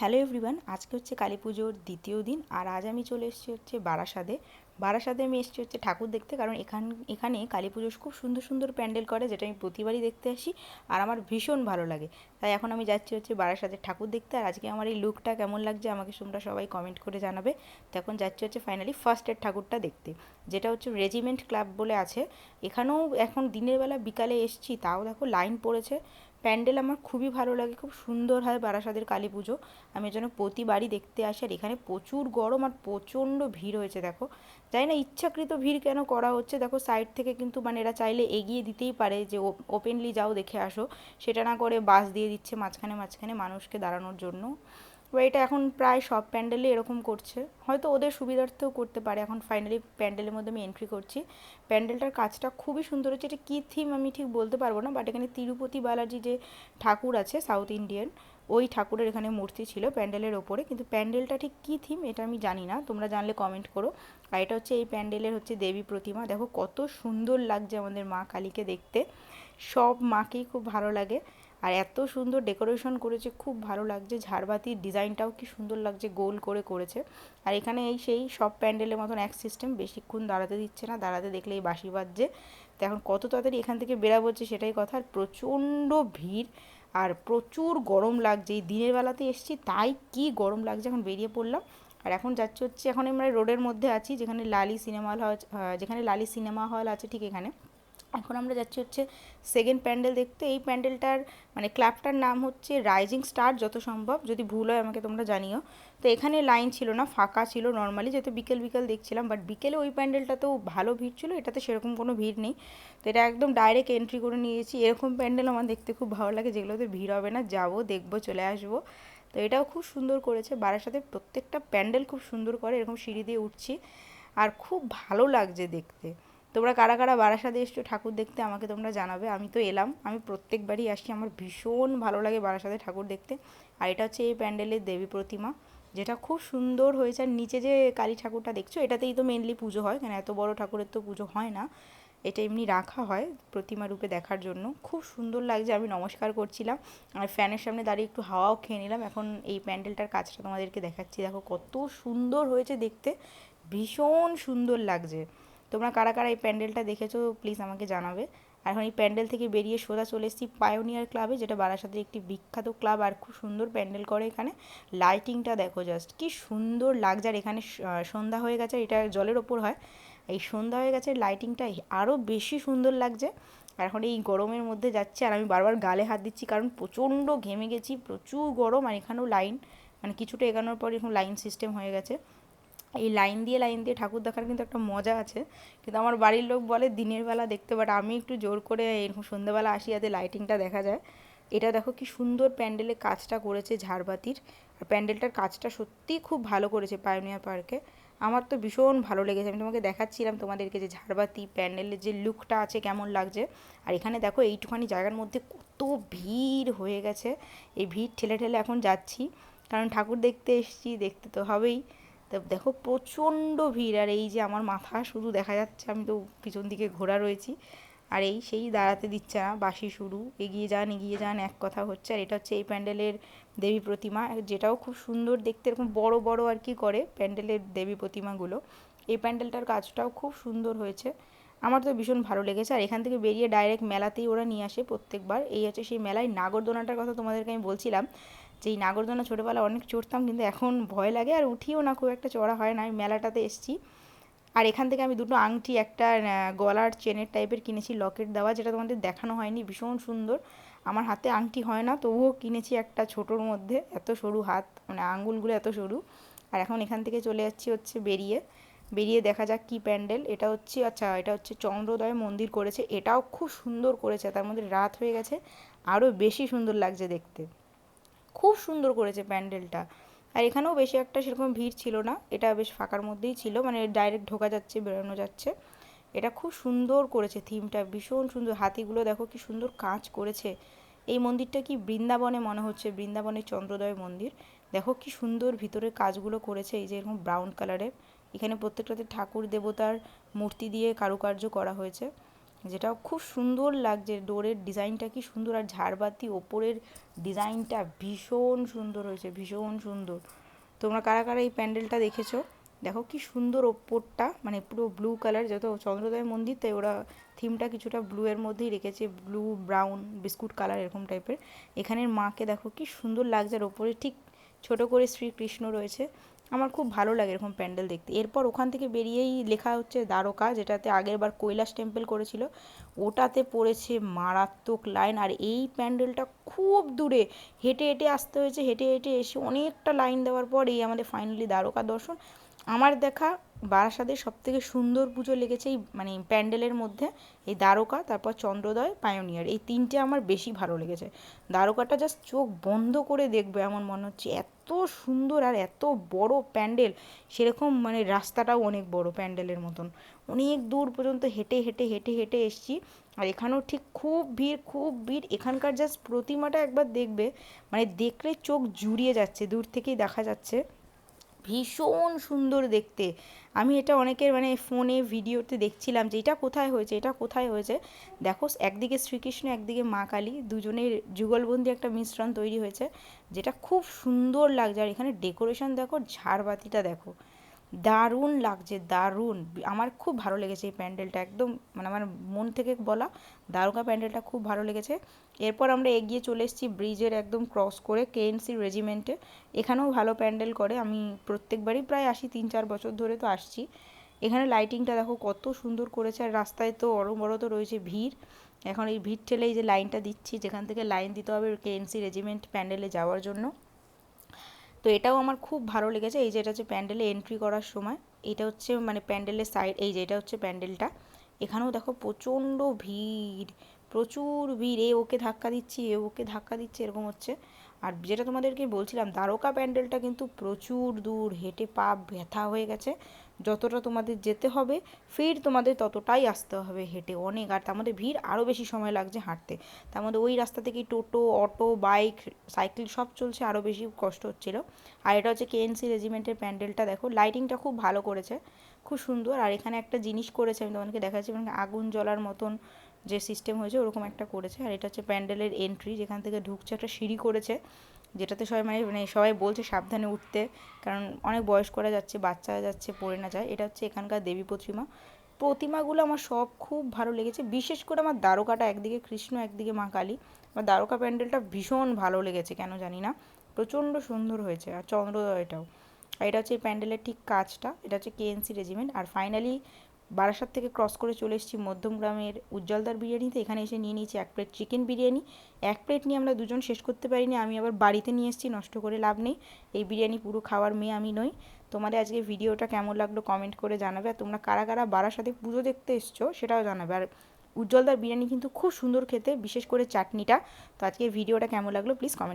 Hello everyone, আজকে হচ্ছে কালী পুজোর দ্বিতীয় দিন, আর আজ আমি চলে এসেছি হচ্ছে বারাসাতে। বারাসাতে আমি এসেছি হচ্ছে ঠাকুর দেখতে, কারণ এখান, এখানে কালী পুজোর খুব সুন্দর সুন্দর প্যান্ডেল করে, যেটা আমি প্রতিবারই দেখতে আসি, আর আমার ভীষণ ভালো লাগে। তাই এখন আমি যাচ্ছি হচ্ছে বারাসাতের ঠাকুর দেখতে, আর আজকে আমার এই লুকটা কেমন লাগছে আমাকে তোমরা সবাই কমেন্ট করে জানাবে। তো এখন যাচ্ছি হচ্ছে ফাইনালি ফার্স্টের ঠাকুরটা দেখতে, যেটা হচ্ছে রেজিমেন্ট ক্লাব বলে আছে। এখানেও এখন দিনের বেলা বিকালে এসছি, তাও দেখো লাইন পড়েছে। প্যান্ডেল আমার খুবই ভালো লাগে, খুব সুন্দর হয় বারাসাদের কালী পুজো। আমি যেন প্রতিবারই দেখতে আসি আর এখানে প্রচুর গরম আর প্রচণ্ড ভিড় হয়েছে, দেখো। জানি না, ইচ্ছাকৃত ভিড় কেন করা হচ্ছে? দেখো সাইড থেকে কিন্তু মানে এরা চাইলে এগিয়ে দিতেই পারে যে ওপেনলি যাও, দেখে আসো। সেটা না করে বাস দিয়ে দিচ্ছে মাঝখানে মাঝখানে মানুষকে দাঁড়ানোর জন্য। এবার এটা এখন প্রায় সব প্যান্ডেলে এরকম করছে। হয়তো ওদের সুবিধার্থেও করতে পারে। এখন ফাইনালি প্যান্ডেলের মধ্যে আমি এন্ট্রি করছি। প্যান্ডেলটার কাজটা খুবই সুন্দর হচ্ছে। এটা কী থিম আমি ঠিক বলতে পারব না বাট এখানে তিরুপতি বালাজি যে ঠাকুর আছে সাউথ ইন্ডিয়ান ওই ঠাকুরের এখানে মূর্তি ছিল প্যান্ডেলের ওপরে। কিন্তু প্যান্ডেলটা ঠিক কী থিম এটা আমি জানি না। তোমরা জানলে কমেন্ট করো। আর এটা হচ্ছে এই প্যান্ডেলের হচ্ছে দেবী প্রতিমা। দেখো কত সুন্দর লাগছে আমাদের মা কালীকে দেখতে। সব মাকেই খুব ভালো লাগে। আর এত সুন্দর ডেকোরেশন করেছে, খুব ভালো লাগছে। ঝাড়বাতির ডিজাইনটাও কি সুন্দর লাগছে, গোল করে করেছে। আর এখানে এই সেই সব প্যান্ডেলের মতন এক সিস্টেম বেশিক্ষণ দাঁড়াতে দিচ্ছে না, দাঁড়াতে দেখলে এই বাঁশি বাজছে। তো এখন কত তাড়াতাড়ি এখান থেকে বেরাবো হচ্ছে সেটাই কথা। আর প্রচণ্ড ভিড় আর প্রচুর গরম লাগছে। এই দিনের বেলাতে এসছি, তাই কি গরম লাগছে, এখন বেরিয়ে পড়লাম। আর এখন যাচ্ছে হচ্ছে, এখন আমরা রোডের মধ্যে আছি, যেখানে লালি সিনেমা হল যেখানে লালি সিনেমা হল আছে ঠিক এখানে। এখন আমরা যাচ্ছি হচ্ছে সেকেন্ড প্যান্ডেল দেখতে। এই প্যান্ডেলটার মানে ক্লাবটার নাম হচ্ছে রাইজিং স্টার যত সম্ভব, যদি ভুল হয় আমাকে তোমরা জানিও। তো এখানে লাইন ছিল না, ফাঁকা ছিল নর্মালি যেহেতু বিকেল বিকেল দেখছিলাম বাট বিকেলে ওই প্যান্ডেলটাতেও ভালো ভিড় ছিল, এটাতে সেরকম কোনো ভিড় নেই। তো এটা একদম ডাইরেক্ট এন্ট্রি করে নিয়েছি। এরকম প্যান্ডেল আমার দেখতে খুব ভালো লাগে, যেগুলোতে ভিড় হবে না, যাব, দেখব, চলে আসব। তো এটাও খুব সুন্দর করেছে। বারার সাথে প্রত্যেকটা প্যান্ডেল খুব সুন্দর করে এরকম সিঁড়ি দিয়ে উঠছি, আর খুব ভালো লাগছে দেখতে। তোমরা কারা কারা বারাসাতে এসছো ঠাকুর দেখতে আমাকে তোমরা জানাবে। আমি তো এলাম, আমি প্রত্যেকবারই আসি আমার ভীষণ ভালো লাগে বারাসাতে ঠাকুর দেখতে। আর এটা হচ্ছে এই প্যান্ডেলের দেবী প্রতিমা, যেটা খুব সুন্দর হয়েছে। আর নিচে যে কালী ঠাকুরটা দেখছ, এটাতেই তো মেনলি পুজো হয়, কেন এত বড় ঠাকুরের তো পুজো হয় না। এটা এমনি রাখা হয় প্রতিমা রূপে দেখার জন্য। খুব সুন্দর লাগছে, আমি নমস্কার করছিলাম। আর ফ্যানের সামনে দাঁড়িয়ে একটু হাওয়াও খেয়ে নিলাম। এখন এই প্যান্ডেলটার কাজটা তোমাদেরকে দেখাচ্ছি। দেখো কত সুন্দর হয়েছে দেখতে, ভীষণ সুন্দর লাগছে। তোমরা কারা কারা এই প্যান্ডেলটা দেখেছ প্লিজ আমাকে জানাবে। আর এখন এই প্যান্ডেল থেকে বেরিয়ে সোজা চলে এসেছি পায়োনিয়ার ক্লাবে যেটা বারাসাতের একটি বিখ্যাত ক্লাব আর খুব সুন্দর প্যান্ডেল করে এখানে। লাইটিংটা দেখো জাস্ট কি সুন্দর লাগছে। আর এখানে সন্ধ্যা হয়ে গেছে, এটা জলের ওপর হয়। এই সন্ধ্যা হয়ে গেছে লাইটিংটা আরও বেশি সুন্দর লাগছে। আর এখন এই গরমের মধ্যে যাচ্ছে, আর আমি বারবার গালে হাত দিচ্ছি, কারণ প্রচণ্ড ঘেমে গেছি, প্রচুর গরম, আর এখানেও লাইন মানে কিছুটা এগানোর পর এখন লাইন সিস্টেম হয়ে গেছে। এই লাইন দিয়ে লাইন দিয়ে ঠাকুর দেখার কিন্তু একটা মজা আছে। কিন্তু আমার বাড়ির লোক বলে দিনের বেলা দেখতে বাট আমি একটু জোর করে এরকম সন্ধ্যেবেলা আসি যাতে লাইটিংটা দেখা যায়। এটা দেখো কি সুন্দর প্যান্ডেলে কাজটা করেছে ঝাড়বাতির। আর প্যান্ডেলটার কাজটা সত্যিই খুব ভালো করেছে পায়োনিয়ার পার্কে আমার তো ভীষণ ভালো লেগেছে। আমি তোমাকে দেখাচ্ছিলাম তোমাদেরকে যে ঝাড়বাতি, প্যান্ডেলের যে লুকটা আছে, কেমন লাগছে। আর এখানে দেখো এইটুখানি জায়গার মধ্যে কত ভিড় হয়ে গেছে। এই ভিড় ঠেলে ঠেলে এখন যাচ্ছি। কারণ ঠাকুর দেখতে এসছি, দেখতে তো হবেই। তা দেখো প্রচণ্ড ভিড়, আর এই যে আমার মাথা শুধু দেখা যাচ্ছে, আমি তো পিছন দিকে ঘোরা রয়েছি, আর এই সেই দাঁড়াতে দিচ্ছে না বাসি শুরু, এগিয়ে যান এগিয়ে যান, এক কথা হচ্ছে, আর এটা হচ্ছে এই প্যান্ডেলের দেবী প্রতিমা, যেটাও খুব সুন্দর দেখতে, এরকম বড় বড় আর কি করে প্যান্ডেলের দেবী প্রতিমাগুলো, এই প্যান্ডেলটার কাজটাও খুব সুন্দর হয়েছে, আমার তো ভীষণ ভালো লেগেছে, আর এখান থেকে বেরিয়ে ডাইরেক্ট মেলাতেই ওরা নিয়ে আসে প্রত্যেকবার, এই হচ্ছে সেই মেলায় নাগরদোনাটার কথা তোমাদেরকে আমি বলছিলাম যে এই নাগরদোনা ছোটোবেলা অনেক চড়তাম, কিন্তু এখন ভয় লাগে আর উঠিও না, খুব একটা চড়া হয় না। আমি মেলাটাতে এসেছি। আর এখান থেকে আমি দুটো আংটি, একটা গলার চেনের টাইপের কিনেছি, লকেট দেওয়া, যেটা তোমাদের দেখানো হয়নি, ভীষণ সুন্দর। আমার হাতে আংটি হয় না, তবুও কিনেছি একটা ছোটোর মধ্যে, এত সরু হাত মানে আঙ্গুলগুলো এত সরু। আর এখন এখান থেকে চলে যাচ্ছি হচ্ছে বেরিয়ে। বেরিয়ে দেখা যাক কী প্যান্ডেল। এটা হচ্ছে আচ্ছা এটা হচ্ছে চন্দ্রোদয় মন্দির করেছে। এটাও খুব সুন্দর করেছে, তার মধ্যে রাত হয়ে গেছে। আরও বেশি সুন্দর লাগছে দেখতে। খুব সুন্দর করেছে প্যান্ডেলটা। আর এখানেও বেশি একটা সেরকম ভিড় ছিল না, এটা বেশ ফাঁকার মধ্যেই ছিল মানে ডাইরেক্ট ঢোকা যাচ্ছে, বেরোনো যাচ্ছে। এটা খুব সুন্দর করেছে থিমটা ভীষণ সুন্দর। হাতিগুলো দেখো কি সুন্দর কাজ করেছে। এই মন্দিরটা কি বৃন্দাবনে, মনে হচ্ছে বৃন্দাবনের চন্দ্রোদয় মন্দির। দেখো কি সুন্দর ভিতরে কাজগুলো করেছে, এই যে এরকম ব্রাউন কালারের এখানে প্রত্যেকটাতে ঠাকুর দেবতার মূর্তি দিয়ে কারুকার্য করা হয়েছে। যেটা খুব সুন্দর লাগছে। ডোরের ডিজাইনটা কি সুন্দর আর ঝাড়বাতি ওপরের ডিজাইনটা ভীষণ সুন্দর হয়েছে, ভীষণ সুন্দর। তোমরা কারা কারা এই প্যান্ডেলটা দেখেছ? দেখো কি সুন্দর ওপরটা মানে পুরো ব্লু কালার, যত চন্দ্রোদয় মন্দির, তাই ওরা থিমটা কিছুটা ব্লু এর মধ্যেই রেখেছে, ব্লু, ব্রাউন, বিস্কুট কালার এরকম টাইপের। এখানের মাকে দেখো কি সুন্দর লাগছে আর ওপরে ঠিক ছোট করে শ্রীকৃষ্ণ রয়েছে। আমার খুব ভালো লাগে এরকম প্যান্ডেল দেখতে। এরপর ওখান থেকে বেরিয়েই লেখা হচ্ছে দ্বারকা, যেটাতে আগের বার কৈলাস টেম্পল করেছিল। ওটাতে পড়েছে মারাত্মক লাইন, আর এই প্যান্ডেলটা খুব দূরে। হেঁটে হেঁটে আসতে হয়েছে, হেঁটে হেঁটে এসে অনেকটা লাইন দেওয়ার পর এই আমাদের ফাইনালি দ্বারকা দর্শন। আমার দেখা বারাসাতের সব থেকে সুন্দর পুজো লেগেছে এই মানে প্যান্ডেলের মধ্যে, এই দ্বারকা, তারপর চন্দ্রোদয়, পায়োনিয়ার। এই তিনটে আমার বেশি ভালো লেগেছে। দ্বারকাটা জাস্ট চোখ বন্ধ করে দেখবে এমন মনে হচ্ছে, এত সুন্দর আর এত বড় প্যান্ডেল। সেরকম মানে রাস্তাটাও অনেক বড় প্যান্ডেলের মতন। অনেক দূর পর্যন্ত হেঁটে হেঁটে হেঁটে হেঁটে এসছি। আর এখানেও ঠিক খুব ভিড় খুব ভিড়। এখানকার জাস্ট প্রতিমাটা একবার দেখবে মানে দেখলে চোখ জুড়িয়ে যাচ্ছে, দূর থেকেই দেখা যাচ্ছে। ভীষণ সুন্দর দেখতে। আমি এটা অনেকের মানে ফোনে, ভিডিওতে দেখছিলাম যে এটা কোথায় হয়েছে, এটা কোথায় হয়েছে। দেখো, একদিকে শ্রীকৃষ্ণ, একদিকে মা কালী, দুজনের যুগলবন্দি একটা মিশ্রণ তৈরি হয়েছে, যেটা খুব সুন্দর লাগছে। আর এখানে ডেকোরেশন দেখো, ঝাড়বাতিটা দেখো। দারুণ লাগছে, দারুণ। আমার খুব ভালো লেগেছে এই প্যান্ডেলটা, একদম মানে আমার মন থেকে বলা দ্বারকা প্যান্ডেলটা খুব ভালো লেগেছে। এরপর আমরা এগিয়ে চলে এসেছি ব্রিজের একদম ক্রস করে কেএনসি রেজিমেন্টে এখানেও ভালো প্যান্ডেল করে, আমি প্রত্যেকবারই প্রায় আসি তিন চার বছর ধরে তো আসছি। এখানে লাইটিংটা দেখো কত সুন্দর করেছে, আর রাস্তায় তো তো রয়েছে ভিড়। এখন এই ভিড় ঠেলেই যে লাইনটা দিচ্ছি, যেখান থেকে লাইন দিতে হবে কেএনসি রেজিমেন্ট প্যান্ডেলে যাওয়ার জন্য। তো এটাও আমার খুব ভালো লেগেছে। এই যে এটা হচ্ছে প্যান্ডেলে এন্ট্রি করার সময়, এটা হচ্ছে মানে প্যান্ডেলের সাইড এই যে এটা হচ্ছে প্যান্ডেলটা। এখানেও দেখো প্রচণ্ড ভিড়, প্রচুর ভিড়। এ ওকে ধাক্কা দিচ্ছি, এ ওকে ধাক্কা দিচ্ছে, এরকম হচ্ছে। আর যেটা তোমাদেরকে বলছিলাম দ্বারকা প্যান্ডেলটা কিন্তু প্রচুর দূর হেঁটে পা ব্যথা হয়ে গেছে। যতটা তোমাদের যেতে হবে, ফির তোমাদের ততটাই আসতে হবে হেঁটে অনেক। আর তার মধ্যে ভিড় আরও বেশি সময় লাগছে হাঁটতে। তার মধ্যে ওই রাস্তা থেকেই টোটো, অটো, বাইক, সাইকেল সব চলছে, আরও বেশি কষ্ট হচ্ছিল। আর এটা হচ্ছে কেএনসি রেজিমেন্টের প্যান্ডেলটা দেখো লাইটিংটা খুব ভালো করেছে, খুব সুন্দর। আর এখানে একটা জিনিস করেছে, আমি তোমাদেরকে দেখাচ্ছি মানে আগুন জ্বলার মতন যে সিস্টেম হয়েছে, ওরকম একটা করেছে। আর এটা হচ্ছে প্যান্ডেলের এন্ট্রি যেখান থেকে ঢুকছে একটা সিঁড়ি করেছে, যেটাতে সবাই মানে মানে সবাই বলছে সাবধানে উঠতে, কারণ অনেক বয়স করা যাচ্ছে, বাচ্চারা যাচ্ছে, পড়ে না যায়। এটা হচ্ছে এখানকার দেবী প্রতিমা। প্রতিমাগুলো আমার সব খুব ভালো লেগেছে। বিশেষ করে আমার দ্বারকাটা একদিকে কৃষ্ণ, একদিকে মা কালী। আমার দ্বারকা প্যান্ডেলটা ভীষণ ভালো লেগেছে, কেন জানি না? প্রচণ্ড সুন্দর হয়েছে, আর চন্দ্রোদয়টাও আর এটা হচ্ছে প্যান্ডেলের ঠিক কাজটা। এটা হচ্ছে কেএনসি রেজিমেন্ট আর ফাইনালি বারাসাত থেকে ক্রস করে চলে এসেছি মধ্যমগ্রামের উজ্জ্বলদার বিরিয়ানিতে। এখানে এসে নিয়ে নিয়েছি এক প্লেট চিকেন বিরিয়ানি। এক প্লেট নিয়ে আমরা দুজন শেষ করতে পারিনি, আমি আবার বাড়িতে নিয়ে এসেছি, নষ্ট করে লাভ নেই। এই বিরিয়ানি পুরো খাওয়ার মেয়ে আমি নই। তোমাদের আজকে ভিডিওটা কেমন লাগল কমেন্ট করে জানাবে। আর তোমরা কারা কারা বারাসাতে পুজো দেখতে এসছো সেটাও জানাবে। আর উজ্জ্বলদার বিরিয়ানি কিন্তু খুব সুন্দর খেতে, বিশেষ করে চাটনিটা। তো আজকে ভিডিওটা কেমন লাগল প্লিজ কমেন্ট